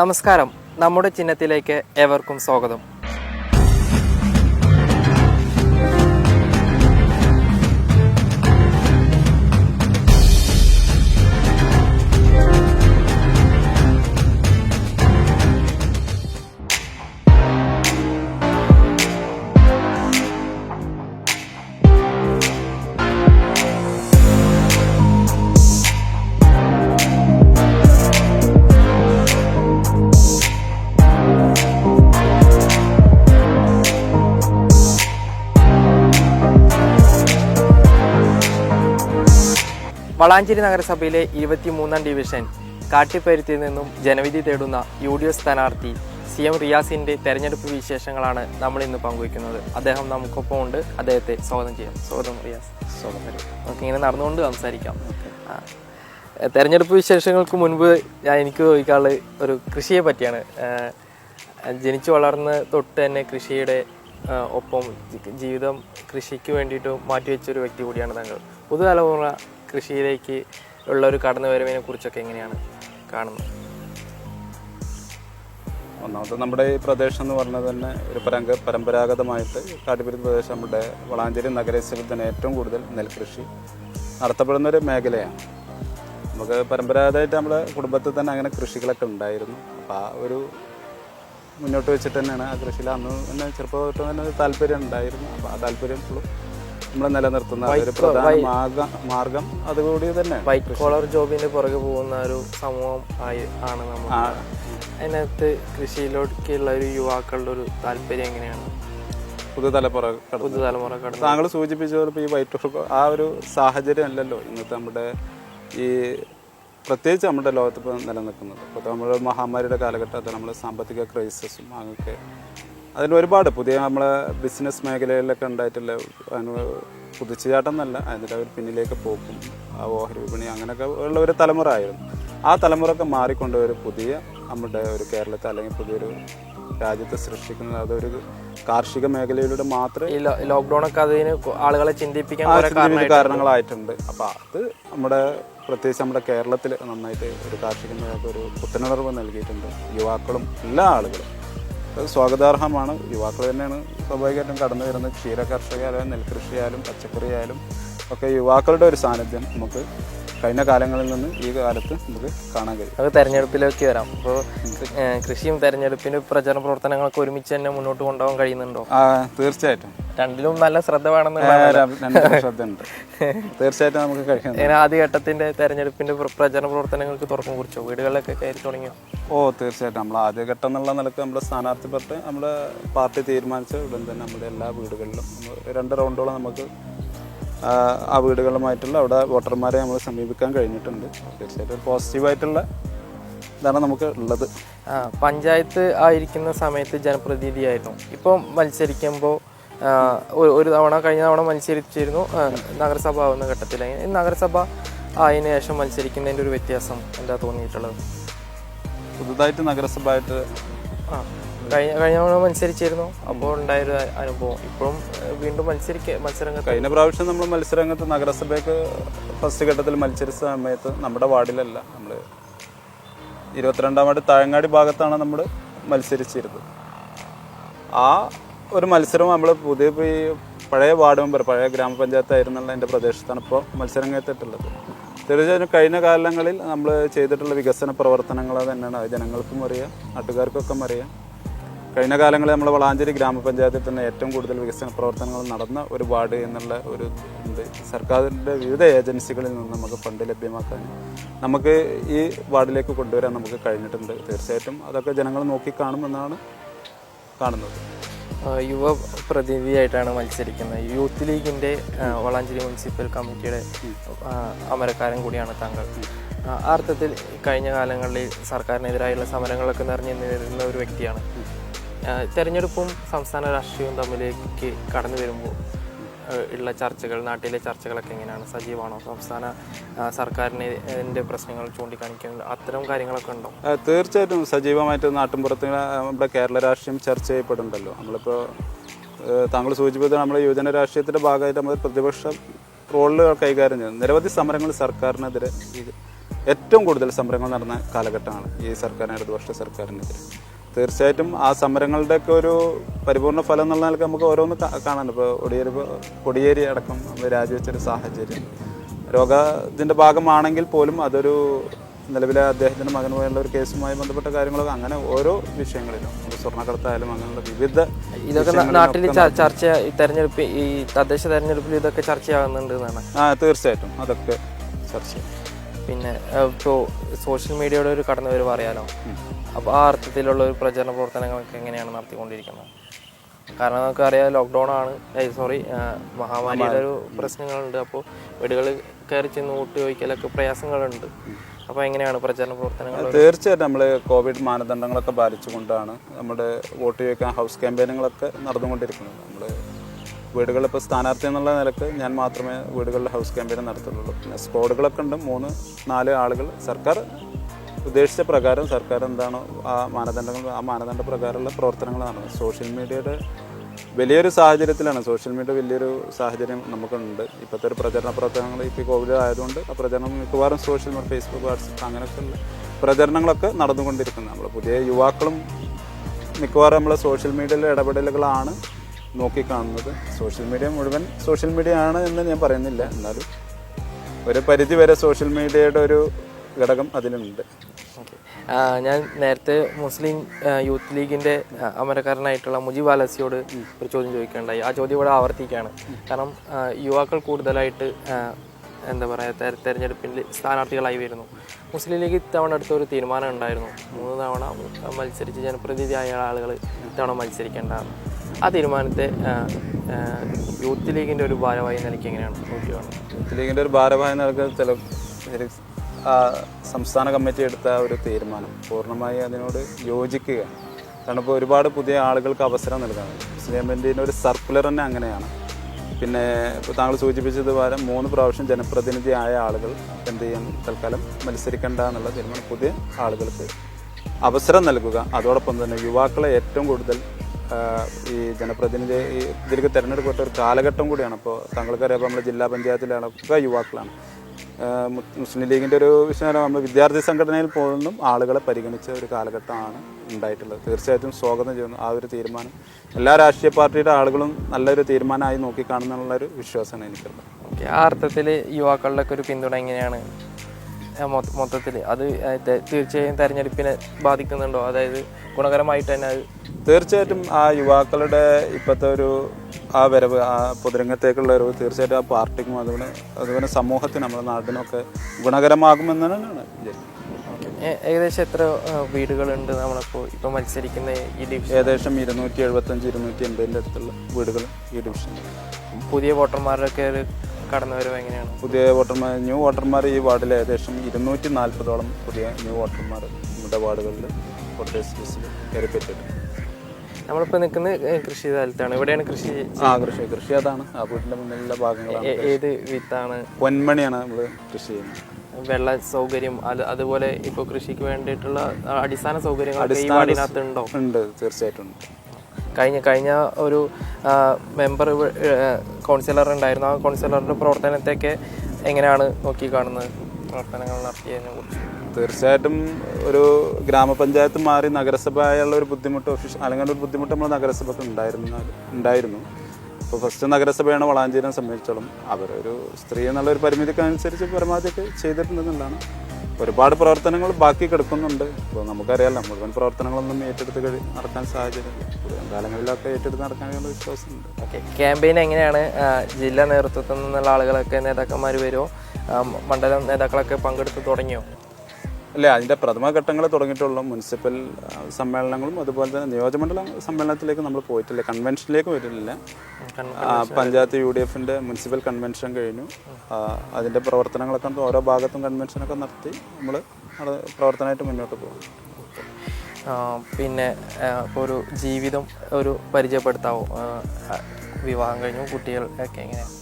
നമസ്കാരം. നമ്മുടെ ചിഹ്നത്തിലേക്ക് ഏവർക്കും സ്വാഗതം. വളാഞ്ചേരി നഗരസഭയിലെ ഇരുപത്തിമൂന്നാം ഡിവിഷൻ കാട്ടിപ്പരുത്തിയിൽ നിന്നും ജനവിധി തേടുന്ന യു ഡി എഫ് സ്ഥാനാർത്ഥി സി എം റിയാസിന്റെ തെരഞ്ഞെടുപ്പ് വിശേഷങ്ങളാണ് നമ്മൾ ഇന്ന് പങ്കുവയ്ക്കുന്നത്. അദ്ദേഹം നമുക്കൊപ്പം ഉണ്ട് അദ്ദേഹത്തെ സ്വാഗതം ചെയ്യാം. സ്വാഗതം റിയാസ്. സ്വാഗതം. നമുക്ക് ഇങ്ങനെ നടന്നുകൊണ്ട് സംസാരിക്കാം. തെരഞ്ഞെടുപ്പ് വിശേഷങ്ങൾക്ക് മുൻപ് ഞാൻ എനിക്ക് ചോദിക്കാനുള്ള ഒരു കൃഷിയെ പറ്റിയാണ്. ജനിച്ചു വളർന്ന് തൊട്ട് തന്നെ കൃഷിയുടെ ഒപ്പം ജീവിതം കൃഷിക്ക് വേണ്ടിയിട്ട് മാറ്റിവെച്ച ഒരു വ്യക്തി കൂടിയാണ് താങ്കൾ. പുതുതലമുറ കൃഷിയിലേക്ക് ഉള്ള ഒരു കടന്നുവരവിനെ കുറിച്ചൊക്കെ എങ്ങനെയാണ് കാണുന്നത്? ഒന്നാമത് നമ്മുടെ ഈ പ്രദേശം എന്ന് പറഞ്ഞത് തന്നെ ഒരു പരങ്ക പരമ്പരാഗതമായിട്ട് കാട്ടുപിരുത്ത് പ്രദേശം നമ്മുടെ വളാഞ്ചേരി നഗരസഭയിൽ തന്നെ ഏറ്റവും കൂടുതൽ നെൽകൃഷി നടത്തപ്പെടുന്ന ഒരു മേഖലയാണ്. നമുക്ക് പരമ്പരാഗതമായിട്ട് നമ്മുടെ കുടുംബത്തിൽ തന്നെ അങ്ങനെ കൃഷികളൊക്കെ ഉണ്ടായിരുന്നു. അപ്പോൾ ആ ഒരു മുന്നോട്ട് വെച്ചിട്ട് തന്നെയാണ് ആ കൃഷിയിൽ അന്ന് തന്നെ ചെറുപ്പം തൊട്ട് തന്നെ താല്പര്യം ഉണ്ടായിരുന്നു. അപ്പോൾ ആ താല്പര്യം ഇപ്പോഴും നമ്മൾ നിലനിർത്തുന്ന ഒരു പ്രധാന മാർഗം മാർഗം അതുകൂടി തന്നെ. വൈറ്റ് കോളർ ജോബിന്റെ പുറകെ പോകുന്ന ഒരു സമൂഹം ആയി ആണ് നമ്മൾ. അതിനകത്ത് കൃഷിയിലോട്ടുള്ള ഒരു യുവാക്കളുടെ ഒരു താല്പര്യം എങ്ങനെയാണ്? പുതുതലമുറ പുതുതലമുറ താങ്കൾ സൂചിപ്പിച്ച ഈ വൈറ്റ് ആ ഒരു സാഹചര്യം അല്ലല്ലോ ഇന്നത്തെ നമ്മുടെ ഈ പ്രത്യേകിച്ച് നമ്മുടെ ലോകത്ത് ഇപ്പോൾ നിലനിൽക്കുന്നത്. ഇപ്പോൾ നമ്മുടെ മഹാമാരിയുടെ കാലഘട്ടത്തിൽ നമ്മൾ സാമ്പത്തിക ക്രൈസിസും അങ്ങനെയൊക്കെ അതിൽ ഒരുപാട് പുതിയ നമ്മളെ ബിസിനസ് മേഖലയിലൊക്കെ ഉണ്ടായിട്ടുള്ള അതിന് കുതിച്ചുചാട്ടം എന്നല്ല അതിന്റെ അവർ പിന്നിലേക്ക് പോക്കും ആ ഓഹരി വിപണി അങ്ങനെയൊക്കെ ഉള്ള ഒരു തലമുറ ആയിരുന്നു. ആ തലമുറയൊക്കെ മാറിക്കൊണ്ട് ഒരു പുതിയ നമ്മുടെ ഒരു കേരളത്തെ അല്ലെങ്കിൽ പുതിയൊരു രാജ്യത്തെ സൃഷ്ടിക്കുന്നത് അതൊരു കാർഷിക മേഖലയിലൂടെ മാത്രമേ ലോക്ക്ഡൌൺ ഒക്കെ അതിന് ആളുകളെ ചിന്തിപ്പിക്കാൻ കാരണങ്ങളായിട്ടുണ്ട്. അപ്പൊ അത് നമ്മുടെ പ്രത്യേകിച്ച് നമ്മുടെ കേരളത്തിൽ നന്നായിട്ട് ഒരു കാർഷിക മേഖലയ്ക്ക് ഒരു പുത്തനുണർവ് നൽകിയിട്ടുണ്ട്. യുവാക്കളും എല്ലാ ആളുകളും. സ്വാഗതാർഹമാണ്. യുവാക്കൾ തന്നെയാണ് സ്വാഭാവികമായിട്ടും കടന്നു വരുന്നത്. ക്ഷീര കർഷകരായാലും നെൽകൃഷിയായാലും പച്ചക്കറിയായാലും ഒക്കെ യുവാക്കളുടെ ഒരു സാന്നിധ്യം നമുക്ക് കഴിഞ്ഞ കാലങ്ങളിൽ നിന്ന് ഈ കാലത്ത് നമുക്ക് കാണാൻ കഴിയും. അത് തെരഞ്ഞെടുപ്പിലേക്ക് വരാം. അപ്പോൾ കൃഷിയും തെരഞ്ഞെടുപ്പിന്റെ പ്രചരണ പ്രവർത്തനങ്ങളൊക്കെ ഒരുമിച്ച് തന്നെ മുന്നോട്ട് കൊണ്ടുപോകാൻ കഴിയുന്നുണ്ടോ? ആ തീർച്ചയായിട്ടും. രണ്ടിലും നല്ല ശ്രദ്ധ വേണം ശ്രദ്ധ ശ്രദ്ധയുണ്ട്. തീർച്ചയായിട്ടും നമുക്ക് കഴിക്കാം. ആദ്യ ഘട്ടത്തിന്റെ തെരഞ്ഞെടുപ്പിന്റെ പ്ര- പ്രചരണ പ്രവർത്തനങ്ങൾക്ക് തുറക്കം കുറിച്ചോ? വീടുകളിലൊക്കെ കയറി തുടങ്ങിയോ? ഓ തീർച്ചയായിട്ടും. നമ്മൾ ആദ്യ ഘട്ടം എന്നുള്ള നിലയ്ക്ക് നമ്മുടെ സ്ഥാനാർത്ഥിപ്പെട്ട് നമ്മുടെ പാർട്ടി തീരുമാനിച്ച ഉടൻ തന്നെ നമ്മുടെ എല്ലാ വീടുകളിലും രണ്ട് റൗണ്ടോളം നമുക്ക് ആ, വീടുകളുമായിട്ടുള്ള അവിടെ വോട്ടർമാരെ നമ്മൾ സമീപിക്കാൻ കഴിഞ്ഞിട്ടുണ്ട്. തീർച്ചയായിട്ടും ഒരു പോസിറ്റീവായിട്ടുള്ള ഇതാണ് നമുക്ക് ഉള്ളത്. പഞ്ചായത്ത് ആയിരിക്കുന്ന സമയത്ത് ജനപ്രതിനിധിയായിരുന്നു. ഇപ്പോൾ മത്സരിക്കുമ്പോൾ ഒരു തവണ കഴിഞ്ഞ തവണ മത്സരിച്ചിരുന്നു നഗരസഭ ആവുന്ന ഘട്ടത്തിൽ. നഗരസഭ ആയതിനു ശേഷം മത്സരിക്കുന്നതിന്റെ ഒരു വ്യത്യാസം എന്താ തോന്നിയിട്ടുള്ളത്? പുതുതായിട്ട് നഗരസഭയായിട്ട് ആ. കഴിഞ്ഞ കഴിഞ്ഞ തവണ മത്സരിച്ചിരുന്നു. അപ്പോൾ ഉണ്ടായൊരു അനുഭവം. ഇപ്പോഴും വീണ്ടും മത്സരിക്ക മത്സരങ്ങൾ കഴിഞ്ഞ പ്രാവശ്യം നമ്മൾ മത്സരരംഗത്ത് നഗരസഭയ്ക്ക് ഫസ്റ്റ് ഘട്ടത്തിൽ മത്സരിച്ച സമയത്ത് നമ്മുടെ വാർഡിലല്ല നമ്മൾ ഇരുപത്തിരണ്ടാം വാർഡ് താഴങ്ങാടി ഭാഗത്താണ് നമ്മൾ മത്സരിച്ചിരുന്നത്. ആ ഒരു മത്സരം നമ്മൾ പുതിയ ഈ പഴയ വാർഡ് മെമ്പർ പഴയ ഗ്രാമപഞ്ചായത്തായിരുന്നുള്ള എന്റെ പ്രദേശത്താണ് ഇപ്പോൾ മത്സരരംഗത്തിട്ടുള്ളത് തീർച്ചയായും കഴിഞ്ഞ കാലങ്ങളിൽ നമ്മൾ ചെയ്തിട്ടുള്ള വികസന പ്രവർത്തനങ്ങൾ തന്നെയാണ്. ജനങ്ങൾക്കും അറിയാം നാട്ടുകാർക്കൊക്കെ അറിയാം. കഴിഞ്ഞ കാലങ്ങളിൽ നമ്മൾ വളാഞ്ചേരി ഗ്രാമപഞ്ചായത്തിൽ തന്നെ ഏറ്റവും കൂടുതൽ വികസന പ്രവർത്തനങ്ങൾ നടന്ന ഒരു വാർഡ് എന്നുള്ള ഒരു ഉണ്ട് സർക്കാരിന്റെ വിവിധ ഏജൻസികളിൽ നിന്ന് നമുക്ക് ഫണ്ട് ലഭ്യമാക്കാൻ നമുക്ക് ഈ വാർഡിലേക്ക് കൊണ്ടുവരാൻ നമുക്ക് കഴിഞ്ഞിട്ടുണ്ട്. തീർച്ചയായിട്ടും അതൊക്കെ ജനങ്ങൾ നോക്കി കാണുമെന്നാണ് കാണുന്നത്. യുവ പ്രതിനിധിയായിട്ടാണ് മത്സരിക്കുന്നത്. യൂത്ത് ലീഗിന്റെ വളാഞ്ചേരി മുനിസിപ്പൽ കമ്മിറ്റിയുടെ അമരക്കാരൻ കൂടിയാണ് താങ്കൾ. ആ, അർത്ഥത്തിൽ കഴിഞ്ഞ കാലങ്ങളിൽ സർക്കാരിനെതിരായുള്ള സമരങ്ങളൊക്കെ നിറഞ്ഞു നിന്നിരുന്ന ഒരു വ്യക്തിയാണ്. തെരഞ്ഞെടുപ്പും സംസ്ഥാന രാഷ്ട്രീയവും തമ്മിലേക്ക് കടന്നു വരുമ്പോൾ ഉള്ള ചർച്ചകൾ നാട്ടിലെ ചർച്ചകളൊക്കെ എങ്ങനെയാണ്? സജീവമാണോ സംസ്ഥാന സർക്കാരിന്റെ പ്രശ്നങ്ങൾ ചൂണ്ടിക്കാണിക്കുന്നത് അത്തരം കാര്യങ്ങളൊക്കെ ഉണ്ടോ? തീർച്ചയായിട്ടും സജീവമായിട്ട് നാട്ടിൻപുറത്ത് നമ്മുടെ കേരള രാഷ്ട്രീയം ചർച്ച ചെയ്യപ്പെടുന്നുണ്ടല്ലോ. നമ്മളിപ്പോൾ താങ്കൾ സൂചിപ്പിച്ചത് നമ്മുടെ യുവജന രാഷ്ട്രീയത്തിന്റെ ഭാഗമായിട്ട് നമ്മൾ പ്രതിപക്ഷ റോളുകൾ കൈകാര്യം ചെയ്യുന്നത് നിരവധി സമരങ്ങൾ സർക്കാരിനെതിരെ ഏറ്റവും കൂടുതൽ സമരങ്ങൾ നടന്ന കാലഘട്ടമാണ് ഈ സർക്കാരിന് ഇടതുപക്ഷ സർക്കാരിനെതിരെ. തീർച്ചയായിട്ടും ആ സമരങ്ങളുടെയൊക്കെ ഒരു പരിപൂർണ ഫലം എന്നുള്ള നിലയ്ക്ക് നമുക്ക് ഓരോന്ന് കാണാൻ കാണാനുണ്ട് ഇപ്പോൾ ഒടിയേരി കൊടിയേരി അടക്കം നമ്മൾ രാജിവെച്ചൊരു സാഹചര്യം. രോഗത്തിന്റെ ഭാഗമാണെങ്കിൽ പോലും അതൊരു നിലവിലെ അദ്ദേഹത്തിന്റെ മകൻ പോലുള്ള ഒരു കേസുമായി ബന്ധപ്പെട്ട കാര്യങ്ങളൊക്കെ അങ്ങനെ ഓരോ വിഷയങ്ങളിലും സ്വർണക്കടത്തായാലും അങ്ങനെയുള്ള വിവിധ ഇതൊക്കെ നാട്ടിൽ ചർച്ച തെരഞ്ഞെടുപ്പ് ഈ തദ്ദേശ തെരഞ്ഞെടുപ്പിൽ ഇതൊക്കെ ചർച്ചയാകുന്നുണ്ട് എന്നാണ്. ആ തീർച്ചയായിട്ടും. അതൊക്കെ ചർച്ച. പിന്നെ ഇപ്പോൾ സോഷ്യൽ മീഡിയയുടെ ഒരു കടന്നുവരവ് അറിയാലോ? അപ്പോൾ ആ അർത്ഥത്തിലുള്ള ഒരു പ്രചരണ പ്രവർത്തനങ്ങളൊക്കെ എങ്ങനെയാണ് നടത്തിക്കൊണ്ടിരിക്കുന്നത്? കാരണം നമുക്ക് അറിയാം ലോക്ക്ഡൗൺ ആണ് സോറി മഹാമാരിയുടെ ഒരു പ്രശ്നങ്ങളുണ്ട്. അപ്പോൾ വീടുകളിൽ കയറി ചെന്ന് വോട്ട് ചോദിക്കലൊക്കെ പ്രയാസങ്ങളുണ്ട്. അപ്പോൾ എങ്ങനെയാണ് പ്രചരണ പ്രവർത്തനങ്ങൾ തീർച്ചയായിട്ടും നമ്മൾ കോവിഡ് മാനദണ്ഡങ്ങളൊക്കെ പാലിച്ചുകൊണ്ടാണ് നമ്മുടെ വോട്ട് ചോദിക്കാൻ ഹൗസ് ക്യാമ്പയിനുകളൊക്കെ നടന്നുകൊണ്ടിരിക്കുന്നത്. നമ്മൾ വീടുകളിൽ ഇപ്പോൾ സ്ഥാനാർത്ഥി എന്നുള്ള നിലയ്ക്ക് ഞാൻ മാത്രമേ വീടുകളിൽ ഹൗസ് ക്യാമ്പയിൻ നടത്തുള്ളൂ. പിന്നെ സ്ക്വാഡുകളൊക്കെ ഉണ്ട്. മൂന്ന് നാല് ആളുകൾ. സർക്കാർ ഉദ്ദേശിച്ച പ്രകാരം സർക്കാർ എന്താണോ ആ മാനദണ്ഡങ്ങൾ ആ മാനദണ്ഡ പ്രകാരമുള്ള പ്രവർത്തനങ്ങൾ നടന്നത് സോഷ്യൽ മീഡിയയുടെ വലിയൊരു സാഹചര്യത്തിലാണ്. സോഷ്യൽ മീഡിയ വലിയൊരു സാഹചര്യം നമുക്കുണ്ട്. ഇപ്പോഴത്തെ ഒരു പ്രചരണ പ്രവർത്തനങ്ങൾ ഇപ്പോൾ കോവിഡ് ആയതുകൊണ്ട് ആ പ്രചരണം മിക്കവാറും സോഷ്യൽ മീഡിയ ഫേസ്ബുക്ക് വാട്സപ്പ് അങ്ങനെയൊക്കെയുള്ള പ്രചരണങ്ങളൊക്കെ നടന്നുകൊണ്ടിരിക്കുന്നത്. നമ്മൾ പുതിയ യുവാക്കളും മിക്കവാറും നമ്മൾ സോഷ്യൽ മീഡിയയിലെ ഇടപെടലുകളാണ് നോക്കിക്കാണുന്നത്. സോഷ്യൽ മീഡിയ മുഴുവൻ സോഷ്യൽ മീഡിയ ആണ് എന്ന് ഞാൻ പറയുന്നില്ല. എന്നാലും ഒരു പരിധി വരെ സോഷ്യൽ മീഡിയയുടെ ഒരു ഘടകം അതിലുണ്ട്. ഞാൻ നേരത്തെ മുസ്ലിം യൂത്ത് ലീഗിന്റെ അമരക്കാരനായിട്ടുള്ള മുജീബ് അലസിയോട് ഒരു ചോദ്യം ചോദിക്കേണ്ടായി ആ ചോദ്യം ഇവിടെ ആവർത്തിക്കുകയാണ്. കാരണം യുവാക്കൾ കൂടുതലായിട്ട് എന്താ പറയുക തെര തെരഞ്ഞെടുപ്പിൽ സ്ഥാനാർത്ഥികളായി വരുന്നു. മുസ്ലിം ലീഗ് ഇത്തവണ അടുത്തൊരു ഒരു തീരുമാനം ഉണ്ടായിരുന്നു. മൂന്ന് തവണ മത്സരിച്ച് ജനപ്രതിനിധിയായ ആളുകൾ ഇത്തവണ മത്സരിക്കേണ്ടതാണ് ആ തീരുമാനത്തെ യൂത്ത് ലീഗിന്റെ ഒരു ഭാരവാഹി നിലയ്ക്ക് എങ്ങനെയാണ് യൂത്ത് ലീഗിന്റെ ഒരു ഭാരവാഹി നിലയ്ക്ക് ചില സംസ്ഥാന കമ്മിറ്റി എടുത്ത ഒരു തീരുമാനം. പൂർണമായി അതിനോട് യോജിക്കുക കാരണം ഇപ്പോൾ ഒരുപാട് പുതിയ ആളുകൾക്ക് അവസരം നൽകുന്നത് ഗവൺമെന്റിന്റെ ഒരു സർക്കുലർ തന്നെ അങ്ങനെയാണ്. പിന്നെ ഇപ്പോൾ താങ്കൾ സൂചിപ്പിച്ചതുപോലെ മൂന്ന് പ്രാവശ്യം ജനപ്രതിനിധി ആയ ആളുകൾ എന്ത് ചെയ്യാൻ തൽക്കാലം മത്സരിക്കേണ്ട എന്നുള്ള തീരുമാനം പുതിയ ആളുകൾക്ക് അവസരം നൽകുക. അതോടൊപ്പം തന്നെ യുവാക്കളെ ഏറ്റവും കൂടുതൽ ഈ ജനപ്രതിനിധി ഇതിലേക്ക് തിരഞ്ഞെടുക്കപ്പെട്ട ഒരു കാലഘട്ടം കൂടിയാണ്. അപ്പോൾ താങ്കൾക്കറിയാം നമ്മൾ ജില്ലാ പഞ്ചായത്തിലൊക്കെ യുവാക്കളാണ്. ആ, മു- മുസ്ലിം ലീഗിന്റെ ഒരു വിഷയം നമ്മൾ വിദ്യാർത്ഥി സംഘടനയിൽ പോലും ആളുകളെ പരിഗണിച്ച ഒരു കാലഘട്ടമാണ് ഉണ്ടായിട്ടുള്ളത്. തീർച്ചയായിട്ടും സ്വാഗതം ചെയ്യുന്നു. ആ ഒരു തീരുമാനം എല്ലാ രാഷ്ട്രീയ പാർട്ടിയുടെ ആളുകളും നല്ലൊരു തീരുമാനമായി നോക്കിക്കാണുന്നുള്ള ഒരു വിശ്വാസമാണ് എനിക്കുള്ളത്. ആ അർത്ഥത്തിൽ യുവാക്കളുടെ ഒക്കെ ഒരു പിന്തുണ എങ്ങനെയാണ്? മൊത്തത്തിൽ അത് തീർച്ചയായും തെരഞ്ഞെടുപ്പിനെ ബാധിക്കുന്നുണ്ടോ? അതായത് ഗുണകരമായിട്ട് തന്നെ അത് തീർച്ചയായിട്ടും ആ യുവാക്കളുടെ ഇപ്പോഴത്തെ ഒരു ആ വരവ് ആ പൊതുരംഗത്തേക്കുള്ള ഒരു തീർച്ചയായിട്ടും ആ പാർട്ടിക്കും അതുപോലെ അതുപോലെ സമൂഹത്തിനും നമ്മുടെ നാടിനൊക്കെ ഗുണകരമാകുമെന്ന് തന്നെയാണ് ഏകദേശം എത്ര വീടുകളുണ്ട് നമ്മളിപ്പോൾ ഇപ്പോൾ മത്സരിക്കുന്ന ഈ ഡിവിഷൻ? ഏകദേശം ഇരുന്നൂറ്റി എഴുപത്തഞ്ച് ഇരുന്നൂറ്റി എൺപതിന്റെ അടുത്തുള്ള വീടുകൾ ഈ ഡിവിഷൻ പുതിയ വോട്ടർമാരുടെയൊക്കെ ഒരു കടന്നുവരവ് എങ്ങനെയാണ്? പുതിയ വോട്ടർമാർ ന്യൂ വോട്ടർമാർ ഈ വാർഡിൽ ഏകദേശം ഇരുന്നൂറ്റി നാൽപ്പതോളം പുതിയ ന്യൂ വോട്ടർമാർ നമ്മുടെ വാർഡുകളിൽ വോട്ടേഴ്സ് ലിസ്റ്റിൽ കയറിപ്പറ്റിയിട്ടുണ്ട് നമ്മളിപ്പോൾ നിൽക്കുന്നത് ഏ, കൃഷി സ്ഥലത്താണ്. ഇവിടെയാണ് കൃഷി ആ കൃഷി കൃഷി അതാണ്. ആ വീട്ടിന്റെ മുന്നിലുള്ള ഭാഗങ്ങളാണ് ഏത് വിത്താണ്? പൊന്മണിയാണ് നമ്മൾ കൃഷി ചെയ്യുന്നത്. വെള്ള സൗകര്യം അതുപോലെ ഇപ്പോൾ കൃഷിക്ക് വേണ്ടിയിട്ടുള്ള അടിസ്ഥാന സൗകര്യങ്ങൾ ഈ വാർഡിനകത്ത് ഉണ്ടോ ഉണ്ട് തീർച്ചയായിട്ടും കഴിഞ്ഞ കഴിഞ്ഞ ഒരു മെമ്പർ കൗൺസിലർ ഉണ്ടായിരുന്നു ആ കൗൺസിലറുടെ പ്രവർത്തനത്തെയൊക്കെ എങ്ങനെയാണ് നോക്കി കാണുന്നത്? പ്രവർത്തനങ്ങൾ നടത്തിയതിനെ കുറിച്ച്. തീർച്ചയായിട്ടും ഒരു ഗ്രാമപഞ്ചായത്ത് മാറി നഗരസഭയുള്ള ഒരു ബുദ്ധിമുട്ട് ഒഫീഷ്യൽ അല്ലെങ്കിൽ ഒരു ബുദ്ധിമുട്ട് നമ്മൾ നഗരസഭക്ക് ഉണ്ടായിരുന്നു ഉണ്ടായിരുന്നു. ഇപ്പോൾ ഫസ്റ്റ് നഗരസഭയാണ് വളാഞ്ചേരിയെ സംബന്ധിച്ചോളം അവരൊരു സ്ത്രീ എന്നുള്ള ഒരു പരിമിതിക്കനുസരിച്ച് പരമാവധിയൊക്കെ ചെയ്തിട്ടുണ്ടെന്നുള്ളതാണ്. ഒരുപാട് പ്രവർത്തനങ്ങൾ ബാക്കി കിടക്കുന്നുണ്ട്. ഇപ്പോൾ നമുക്കറിയാലോ മുഴുവൻ പ്രവർത്തനങ്ങളൊന്നും ഏറ്റെടുത്ത് കഴി നടക്കാൻ കൂടുതൽ കാലങ്ങളിലൊക്കെ ഏറ്റെടുത്ത് നടക്കാനുള്ള വിശ്വാസമുണ്ട്. ഓക്കെ ക്യാമ്പയിൻ എങ്ങനെയാണ്? ജില്ലാ നേതൃത്വത്തിൽ നിന്നുള്ള ആളുകളൊക്കെ നേതാക്കന്മാർ വരുമോ മണ്ഡലം നേതാക്കളൊക്കെ പങ്കെടുത്ത് തുടങ്ങിയോ? അല്ല അതിന്റെ പ്രഥമ ഘട്ടങ്ങൾ തുടങ്ങിയിട്ടുള്ള മുനിസിപ്പൽ സമ്മേളനങ്ങളും അതുപോലെ തന്നെ നിയോജകമണ്ഡലം സമ്മേളനത്തിലേക്ക് നമ്മൾ പോയിട്ടില്ല കൺവെൻഷനിലേക്ക് വരില്ല പഞ്ചായത്ത് യു ഡി എഫിന്റെ മുനിസിപ്പൽ കൺവെൻഷൻ കഴിഞ്ഞു. അതിന്റെ പ്രവർത്തനങ്ങളൊക്കെ ഓരോ ഭാഗത്തും കൺവെൻഷനൊക്കെ നടത്തി നമ്മൾ പ്രവർത്തനമായിട്ട് മുന്നോട്ട് പോകും പിന്നെ ഇപ്പോൾ ഒരു ജീവിതം ഒരു പരിചയപ്പെടുത്താവോ? വിവാഹം കഴിഞ്ഞു കുട്ടികൾ ഒക്കെ എങ്ങനെയാണ്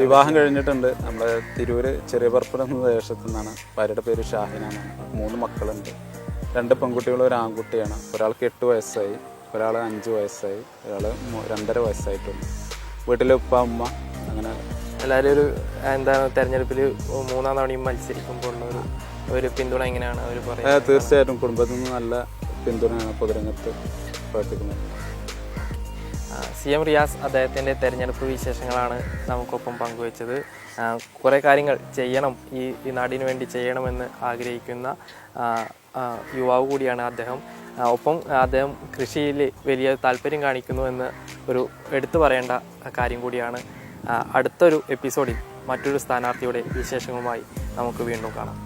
വിവാഹം കഴിഞ്ഞിട്ടുണ്ട്. നമ്മുടെ തിരൂര് ചെറിയ പറപ്പുറ എന്ന ദേശത്തു നിന്നാണ്. ഭാര്യയുടെ പേര് ഷാഹിന എന്നാണ് മൂന്ന് മക്കളുണ്ട്. രണ്ട് പെൺകുട്ടികളും ഒരു ആൺകുട്ടിയാണ്. ഒരാൾക്ക് എട്ട് വയസ്സായി ഒരാൾ അഞ്ച് വയസ്സായി ഒരാൾ രണ്ടര വയസ്സായിട്ടുണ്ട്. വീട്ടിലെ ഉപ്പ ഉമ്മ അങ്ങനെ എല്ലാവരും ഒരു എന്താണ് തെരഞ്ഞെടുപ്പിൽ മൂന്നാം തവണയും മത്സരിക്കുമ്പോൾ ഉള്ള ഒരു ഒരു പിന്തുണ എങ്ങനെയാണ് അവർ പറയുന്നത്? തീർച്ചയായിട്ടും. കുടുംബത്തിൽ നിന്ന് നല്ല പിന്തുണയാണ് പൊതുരംഗത്ത് പ്രവർത്തിക്കുന്നത്. സി എം റിയാസ് അദ്ദേഹത്തിന്റെ തെരഞ്ഞെടുപ്പ് വിശേഷങ്ങളാണ് നമുക്കൊപ്പം പങ്കുവച്ചത്. കുറേ കാര്യങ്ങൾ ചെയ്യണം ഈ ഈ നാടിന് വേണ്ടി ചെയ്യണമെന്ന് ആഗ്രഹിക്കുന്ന യുവാവ് കൂടിയാണ് അദ്ദേഹം. ഒപ്പം അദ്ദേഹം കൃഷിയിൽ വലിയ താല്പര്യം കാണിക്കുന്നു എന്ന് ഒരു എടുത്തു പറയേണ്ട കാര്യം കൂടിയാണ്. അടുത്തൊരു എപ്പിസോഡിൽ മറ്റൊരു സ്ഥാനാർത്ഥിയുടെ വിശേഷങ്ങളുമായി നമുക്ക് വീണ്ടും കാണാം.